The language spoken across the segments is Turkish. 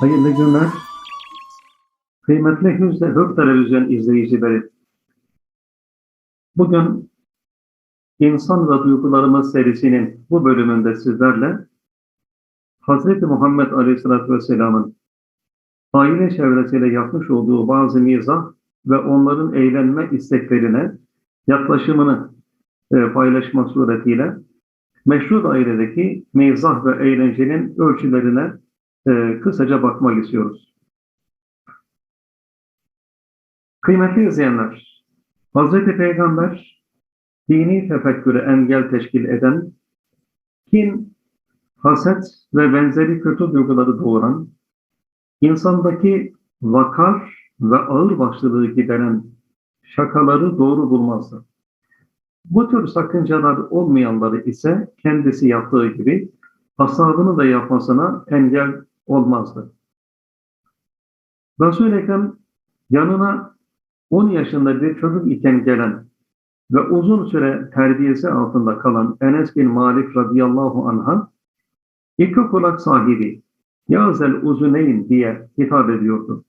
Hayırlı günler. Kıymetli Hürse Hür Televizyon izleyicileri. Bugün İnsan ve Duygularımız serisinin bu bölümünde sizlerle Hz. Muhammed Aleyhisselatü Vesselam'ın aile çevresiyle yapmış olduğu bazı mizah ve onların eğlenme isteklerine yaklaşımını e, paylaşmak suretiyle meşru dairedeki mizah ve eğlencenin ölçülerine e, kısaca bakmak istiyoruz. Kıymetli izleyenler, Hz. Peygamber dini tefekküre engel teşkil eden, kin, haset ve benzeri kötü duyguları doğuran, insandaki vakar ve ağır başlılığı gideren şakaları doğru bulmazdı. Bu tür sakıncalar olmayanları ise kendisi yaptığı gibi ashabını da yapmasına engel olmazdı. Resul-i Ekrem yanına 10 yaşında bir çocuk iken gelen ve uzun süre terbiyesi altında kalan Enes bin Malik radıyallahu anh'a iki kulak sahibi Yazel Uzuneyn diye hitap ediyordu.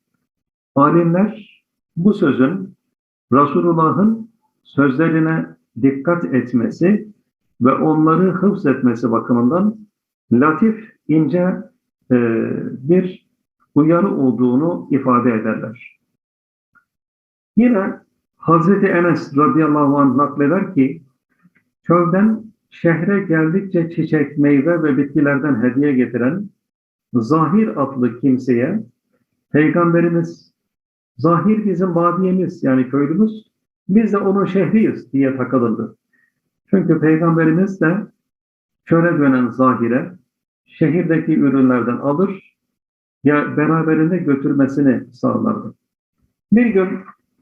Alimler bu sözün Resulullah'ın sözlerine dikkat etmesi ve onları hıfz etmesi bakımından latif, ince e, bir uyarı olduğunu ifade ederler. Yine Hazreti Enes radıyallahu anh nakleder ki çölden şehre geldikçe çiçek, meyve ve bitkilerden hediye getiren Zahir adlı kimseye Peygamberimiz Zahir bizim badiyemiz yani köylümüz biz de onun şehriyiz diye takılırdı. Çünkü Peygamberimiz de çöle dönen Zahir'e şehirdeki ürünlerden alır ya beraberinde götürmesini sağlardı. Bir gün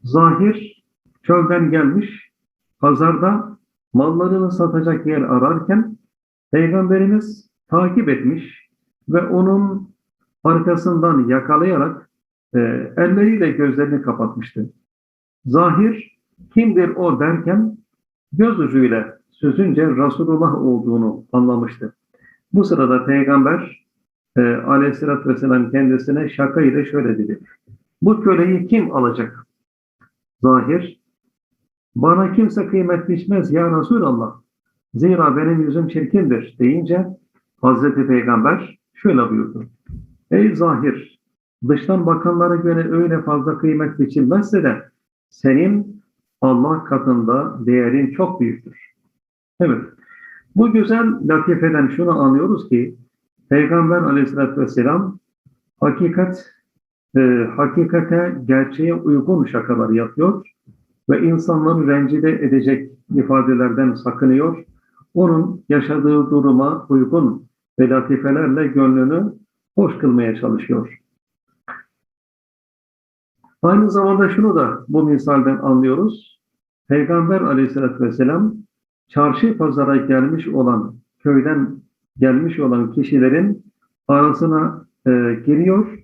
Zahir çölden gelmiş, pazarda mallarını satacak yer ararken Peygamberimiz takip etmiş ve onun arkasından yakalayarak e, elleriyle gözlerini kapatmıştı. Zahir kimdir o derken göz ucuyla sözünce Resulullah olduğunu anlamıştı. Bu sırada Peygamber e, aleyhissalatü vesselam kendisine şaka ile şöyle dedi. Bu köleyi kim alacak? Zahir, bana kimse kıymet biçmez ya Resulallah. Zira benim yüzüm çirkindir deyince Hazreti Peygamber şöyle buyurdu. Ey Zahir, dıştan bakanlara göre öyle fazla kıymet biçilmezse de senin Allah katında değerin çok büyüktür. Evet, bu güzel latifeden şunu anlıyoruz ki Peygamber aleyhissalatü vesselam hakikat, e, hakikate, gerçeğe uygun şakalar yapıyor ve insanları rencide edecek ifadelerden sakınıyor. Onun yaşadığı duruma uygun ve latifelerle gönlünü hoş kılmaya çalışıyor. Aynı zamanda şunu da bu misalden anlıyoruz. Peygamber aleyhissalatü vesselam çarşı pazara gelmiş olan, köyden gelmiş olan kişilerin arasına e, giriyor,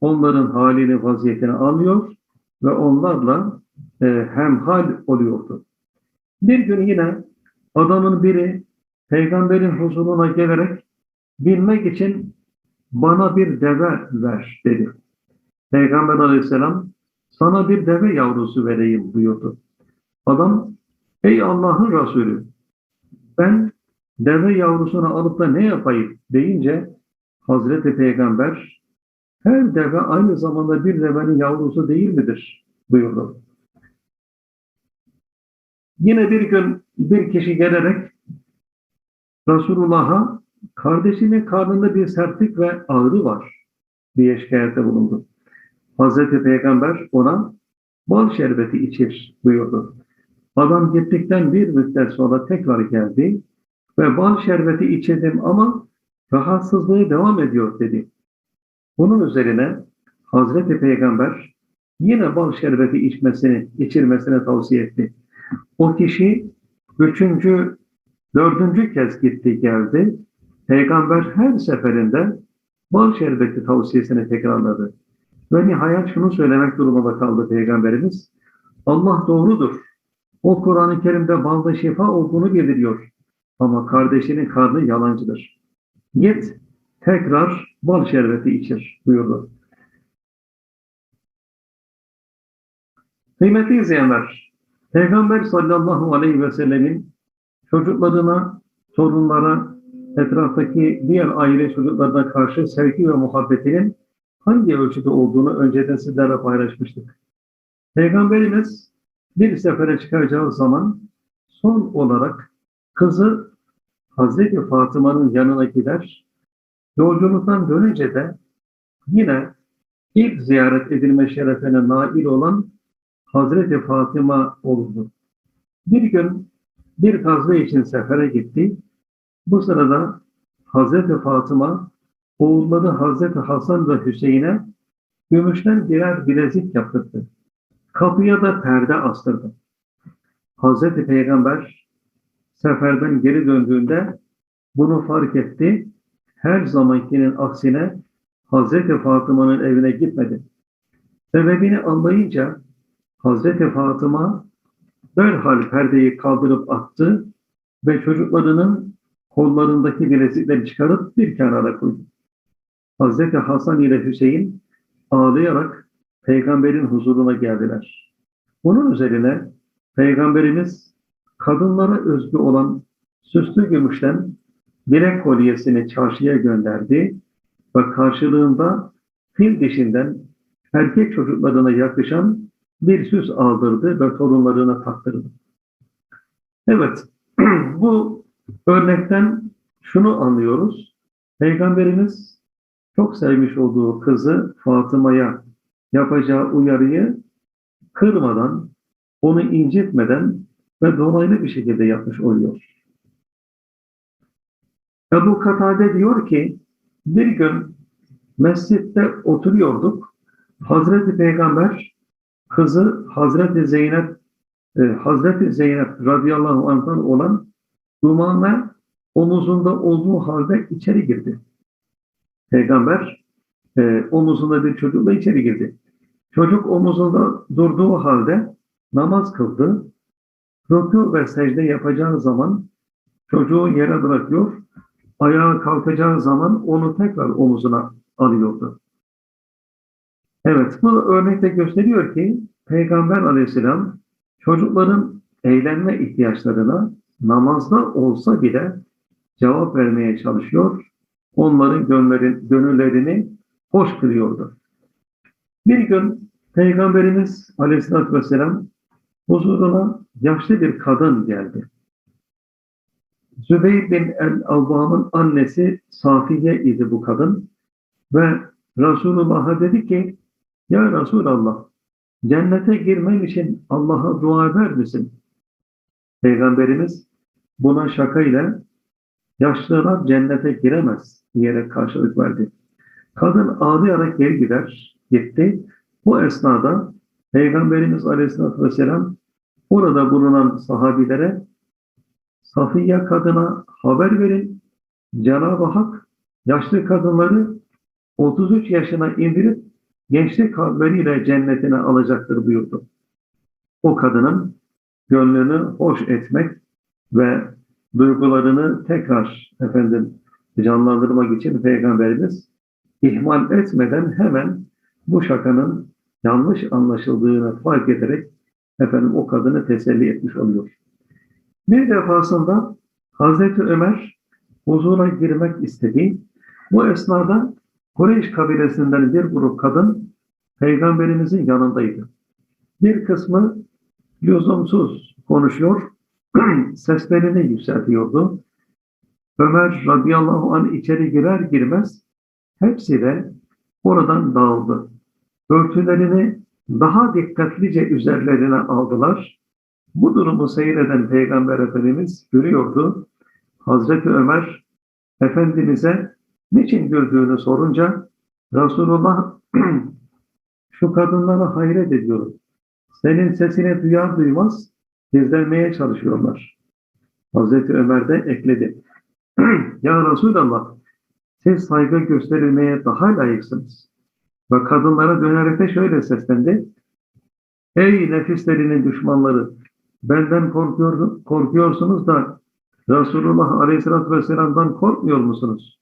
onların halini, vaziyetini anlıyor ve onlarla e, hemhal oluyordu. Bir gün yine adamın biri peygamberin huzuruna gelerek bilmek için bana bir deve ver dedi. Peygamber aleyhisselam sana bir deve yavrusu vereyim buyurdu. Adam ey Allah'ın Resulü ben deve yavrusunu alıp da ne yapayım deyince Hazreti Peygamber her deve aynı zamanda bir devenin yavrusu değil midir buyurdu. Yine bir gün bir kişi gelerek Resulullah'a kardeşimin karnında bir sertlik ve ağrı var diye şikayette bulundu. Hazreti Peygamber ona bal şerbeti içir buyurdu. Adam gittikten bir müddet sonra tekrar geldi ve bal şerbeti içirdim ama rahatsızlığı devam ediyor dedi. Bunun üzerine Hazreti Peygamber yine bal şerbeti içmesini, içirmesini tavsiye etti. O kişi üçüncü, dördüncü kez gitti geldi. Peygamber her seferinde bal şerbeti tavsiyesini tekrarladı. Ve nihayet şunu söylemek durumunda kaldı Peygamberimiz. Allah doğrudur. O Kur'an-ı Kerim'de balda şifa olduğunu bildiriyor. Ama kardeşinin karnı yalancıdır. Git tekrar bal şerbeti içir buyurdu. Kıymetli izleyenler, Peygamber sallallahu aleyhi ve sellemin çocuklarına, torunlara, etraftaki diğer aile çocuklarına karşı sevgi ve muhabbetinin hangi ölçüde olduğunu önceden sizlerle paylaşmıştık. Peygamberimiz bir sefere çıkacağı zaman son olarak kızı Hazreti Fatıma'nın yanına gider. Yolculuktan dönünce de yine ilk ziyaret edilme şerefine nail olan Hazreti Fatıma oldu. Bir gün bir gazve için sefere gitti. Bu sırada Hazreti Fatıma oğulları Hazreti Hasan ve Hüseyin'e gümüşten birer bilezik yaptırdı. Kapıya da perde astırdı. Hazreti Peygamber seferden geri döndüğünde bunu fark etti. Her zamankinin aksine Hazreti Fatıma'nın evine gitmedi. Sebebini anlayınca Hazreti Fatıma derhal perdeyi kaldırıp attı ve çocuklarının kollarındaki bilezikleri çıkarıp bir kenara koydu. Hazreti Hasan ile Hüseyin ağlayarak peygamberin huzuruna geldiler. Bunun üzerine peygamberimiz kadınlara özgü olan süslü gümüşten bilek kolyesini çarşıya gönderdi ve karşılığında fil dişinden erkek çocuklarına yakışan bir süs aldırdı ve torunlarına taktırdı. Evet, bu örnekten şunu anlıyoruz. Peygamberimiz çok sevmiş olduğu kızı Fatıma'ya yapacağı uyarıyı kırmadan, onu incitmeden ve dolaylı bir şekilde yapmış oluyor. Ebu Katade diyor ki, bir gün mescitte oturuyorduk. Hazreti Peygamber kızı Hazreti Zeynep e, Hazreti Zeynep radıyallahu anh'tan olan Duman'la omuzunda olduğu halde içeri girdi. Peygamber e, omuzunda bir çocukla içeri girdi. Çocuk omuzunda durduğu halde namaz kıldı. Rükû ve secde yapacağı zaman çocuğu yere bırakıyor. Ayağa kalkacağı zaman onu tekrar omuzuna alıyordu. Evet, bu örnekte gösteriyor ki Peygamber aleyhisselam çocukların eğlenme ihtiyaçlarına namazda olsa bile cevap vermeye çalışıyor. Onların gönüllerin, gönüllerini hoş kılıyordu. Bir gün Peygamberimiz aleyhissalatü vesselam huzuruna yaşlı bir kadın geldi. Zübeyir bin el-Avvam'ın annesi Safiye idi bu kadın ve Resulullah'a dedi ki ya Resulallah cennete girmen için Allah'a dua eder misin? Peygamberimiz buna şakayla yaşlılar cennete giremez diyerek karşılık verdi. Kadın ağlayarak geri gider, gitti. Bu esnada Peygamberimiz Aleyhisselatü Vesselam orada bulunan sahabilere Safiye kadına haber verin. Cenab-ı Hak yaşlı kadınları 33 yaşına indirip gençlik kalpleriyle cennetine alacaktır buyurdu. O kadının gönlünü hoş etmek ve duygularını tekrar efendim canlandırmak için Peygamberimiz ihmal etmeden hemen bu şakanın yanlış anlaşıldığını fark ederek efendim o kadını teselli etmiş oluyor. Bir defasında Hazreti Ömer huzura girmek istedi. Bu esnada Kureyş kabilesinden bir grup kadın Peygamberimizin yanındaydı. Bir kısmı lüzumsuz konuşuyor, seslerini yükseltiyordu. Ömer radıyallahu anh içeri girer girmez hepsi de oradan dağıldı. Örtülerini daha dikkatlice üzerlerine aldılar. Bu durumu seyreden Peygamber Efendimiz görüyordu. Hazreti Ömer Efendimiz'e niçin güldüğünü sorunca Resulullah şu kadınlara hayret ediyorum. Senin sesini duyar duymaz gizlenmeye çalışıyorlar. Hazreti Ömer de ekledi. ya Resulallah siz saygı gösterilmeye daha layıksınız. Ve kadınlara dönerek de şöyle seslendi. Ey nefislerinin düşmanları benden korkuyor, korkuyorsunuz da Resulullah Aleyhisselatü Vesselam'dan korkmuyor musunuz?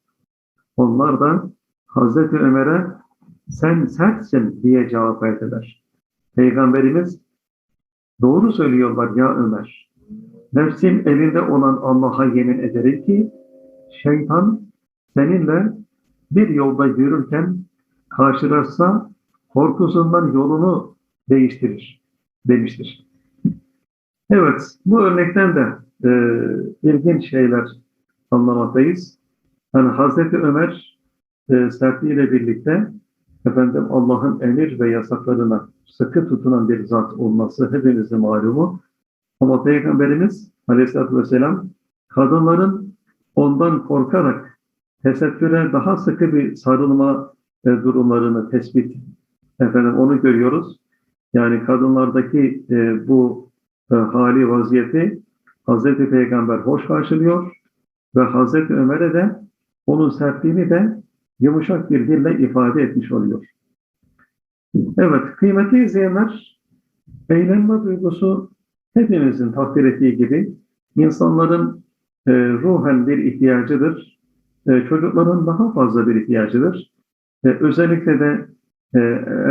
Onlar da Hazreti Ömer'e sen sertsin diye cevap verdiler. Peygamberimiz doğru söylüyorlar ya Ömer. Nefsim elinde olan Allah'a yemin ederim ki şeytan seninle bir yolda yürürken karşılaşsa korkusundan yolunu değiştirir demiştir. Evet, bu örnekten de e, ilginç şeyler anlamaktayız. Yani Hazreti Ömer e, sertliğiyle birlikte efendim Allah'ın emir ve yasaklarına sıkı tutunan bir zat olması hepimizin malumu. Ama Peygamberimiz Aleyhisselatü Vesselam kadınların ondan korkarak tesettüre daha sıkı bir sarılma e, durumlarını tespit efendim onu görüyoruz. Yani kadınlardaki e, bu e, hali vaziyeti Hazreti Peygamber hoş karşılıyor ve Hazreti Ömer'e de onun sertliğini de yumuşak bir dille ifade etmiş oluyor. Evet, kıymetli izleyenler, eğlenme duygusu hepimizin takdir ettiği gibi insanların e, ruhen bir ihtiyacıdır. E, çocukların daha fazla bir ihtiyacıdır. E, özellikle de e,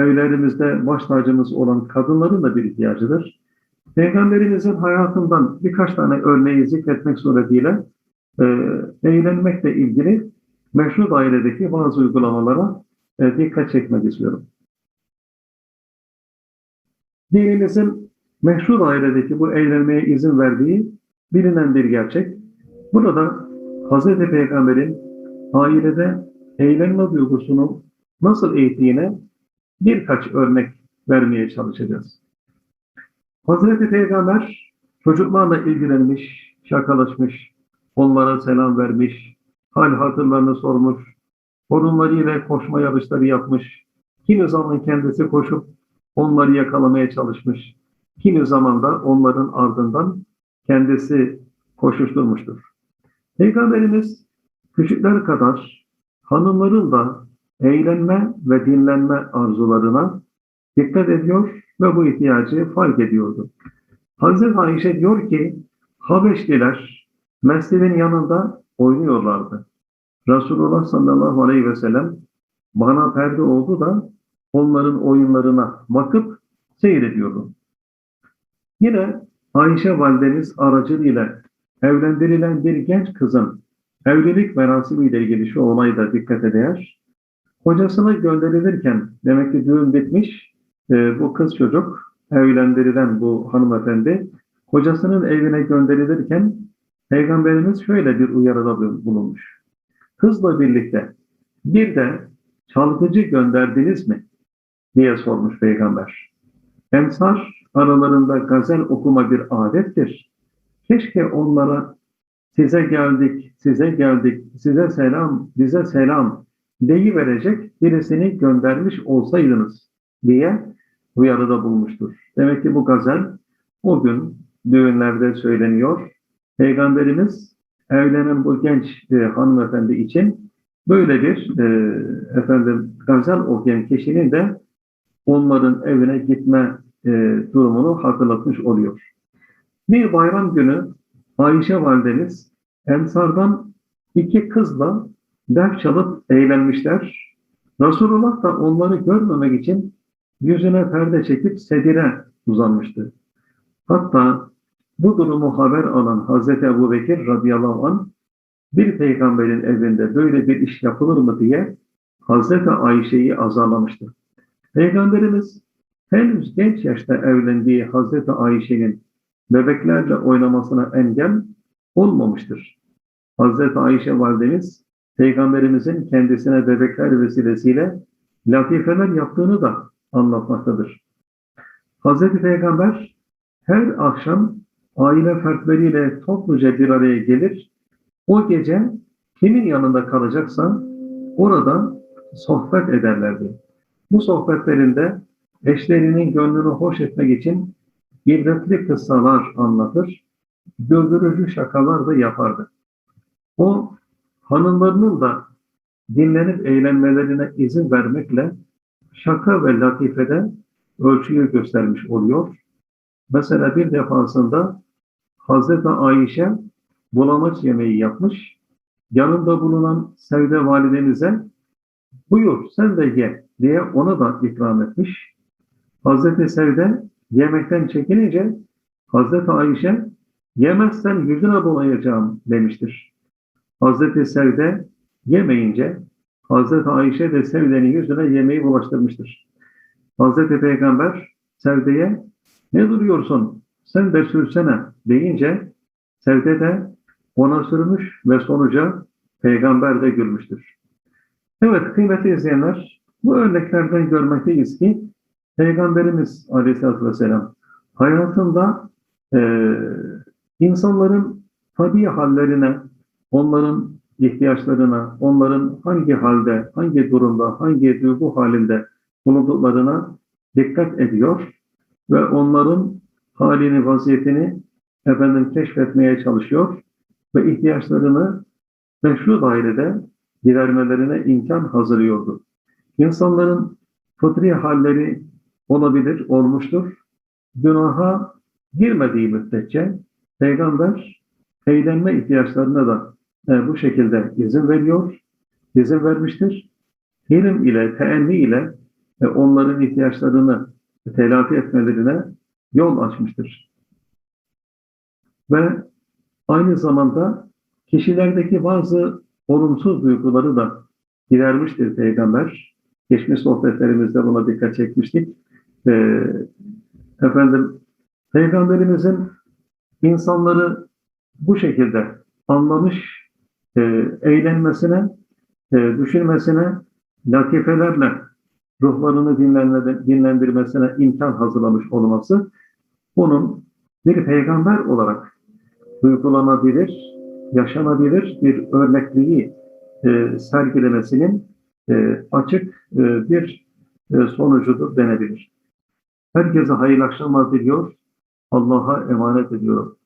evlerimizde baş tacımız olan kadınların da bir ihtiyacıdır. Peygamberimizin hayatından birkaç tane örneği zikretmek suretiyle e, eğlenmekle ilgili meşru dairedeki bazı uygulamalara e, dikkat çekmek istiyorum. Dinimizin meşru dairedeki bu eğlenmeye izin verdiği bilinen bir gerçek. Burada Hz. Peygamber'in ailede eğlenme duygusunu nasıl eğittiğine birkaç örnek vermeye çalışacağız. Hazreti Peygamber çocuklarla ilgilenmiş, şakalaşmış, onlara selam vermiş, hal hatırlarını sormuş, torunlarıyla koşma yarışları yapmış, kimi zaman kendisi koşup onları yakalamaya çalışmış, kimi zaman da onların ardından kendisi koşuşturmuştur. Peygamberimiz küçükler kadar hanımların da eğlenme ve dinlenme arzularına dikkat ediyor ve bu ihtiyacı fark ediyordu. Hazreti Ayşe diyor ki Habeşliler mescidin yanında oynuyorlardı. Resulullah sallallahu aleyhi ve sellem bana perde oldu da onların oyunlarına bakıp seyrediyordum. Yine Ayşe validemiz aracılığıyla evlendirilen bir genç kızın evlilik merasimiyle ilgili şu olay da dikkate değer. Kocasına gönderilirken demek ki düğün bitmiş e, bu kız çocuk evlendirilen bu hanımefendi kocasının evine gönderilirken Peygamberimiz şöyle bir uyarıda bulunmuş. Kızla birlikte bir de çalgıcı gönderdiniz mi? diye sormuş Peygamber. Ensar aralarında gazel okuma bir adettir. Keşke onlara size geldik, size geldik, size selam, bize selam verecek birisini göndermiş olsaydınız diye uyarıda bulmuştur. Demek ki bu gazel o gün düğünlerde söyleniyor. Peygamberimiz evlenen bu genç e, hanımefendi için böyle bir e, efendim gazel okuyan kişinin de onların evine gitme e, durumunu hatırlatmış oluyor. Bir bayram günü Ayşe validemiz Ensar'dan iki kızla ders çalıp eğlenmişler. Resulullah da onları görmemek için yüzüne perde çekip sedire uzanmıştı. Hatta bu durumu haber alan Hazreti Ebu Bekir radıyallahu anh bir peygamberin evinde böyle bir iş yapılır mı diye Hazreti Ayşe'yi azarlamıştı. Peygamberimiz henüz genç yaşta evlendiği Hazreti Ayşe'nin bebeklerle oynamasına engel olmamıştır. Hazreti Ayşe validemiz Peygamberimizin kendisine bebekler vesilesiyle latifeler yaptığını da anlatmaktadır. Hazreti Peygamber her akşam aile fertleriyle topluca bir araya gelir. O gece kimin yanında kalacaksa orada sohbet ederlerdi. Bu sohbetlerinde eşlerinin gönlünü hoş etmek için ibretli kıssalar anlatır, güldürücü şakalar da yapardı. O hanımlarının da dinlenip eğlenmelerine izin vermekle şaka ve latifede ölçüyü göstermiş oluyor. Mesela bir defasında Hazreti Ayşe bulamaç yemeği yapmış. Yanında bulunan Sevde validemize buyur sen de ye diye ona da ikram etmiş. Hazreti Sevde yemekten çekinince Hazreti Ayşe yemezsen yüzüne bulayacağım demiştir. Hazreti Sevde yemeyince Hazreti Ayşe de Sevde'nin yüzüne yemeği bulaştırmıştır. Hazreti Peygamber Sevde'ye ne duruyorsun sen de sürsene deyince Sevde de ona sürmüş ve sonuca Peygamber de gülmüştür. Evet kıymetli izleyenler bu örneklerden görmekteyiz ki Peygamberimiz Aleyhisselatü Vesselam hayatında e, insanların tabi hallerine, onların ihtiyaçlarına, onların hangi halde, hangi durumda, hangi duygu halinde bulunduklarına dikkat ediyor ve onların halini, vaziyetini efendim keşfetmeye çalışıyor ve ihtiyaçlarını meşru dairede gidermelerine imkan hazırlıyordu. İnsanların fıtri halleri olabilir, olmuştur. Günaha girmediği müddetçe Peygamber eğlenme ihtiyaçlarına da e, bu şekilde izin veriyor, izin vermiştir. Hilim ile, teenni ile e, onların ihtiyaçlarını telafi etmelerine yol açmıştır. Ve aynı zamanda kişilerdeki bazı olumsuz duyguları da gidermiştir Peygamber. Geçmiş sohbetlerimizde buna dikkat çekmiştik. Ee, efendim, Peygamberimizin insanları bu şekilde anlamış, e, eğlenmesine, e, düşünmesine, latifelerle ruhlarını dinlendirmesine imkan hazırlamış olması, bunun bir peygamber olarak uygulanabilir, yaşanabilir bir örnekliği e, sergilemesinin e, açık e, bir e, sonucudur denebilir. Herkese hayırlı akşamlar diliyor. Allah'a emanet ediyorum.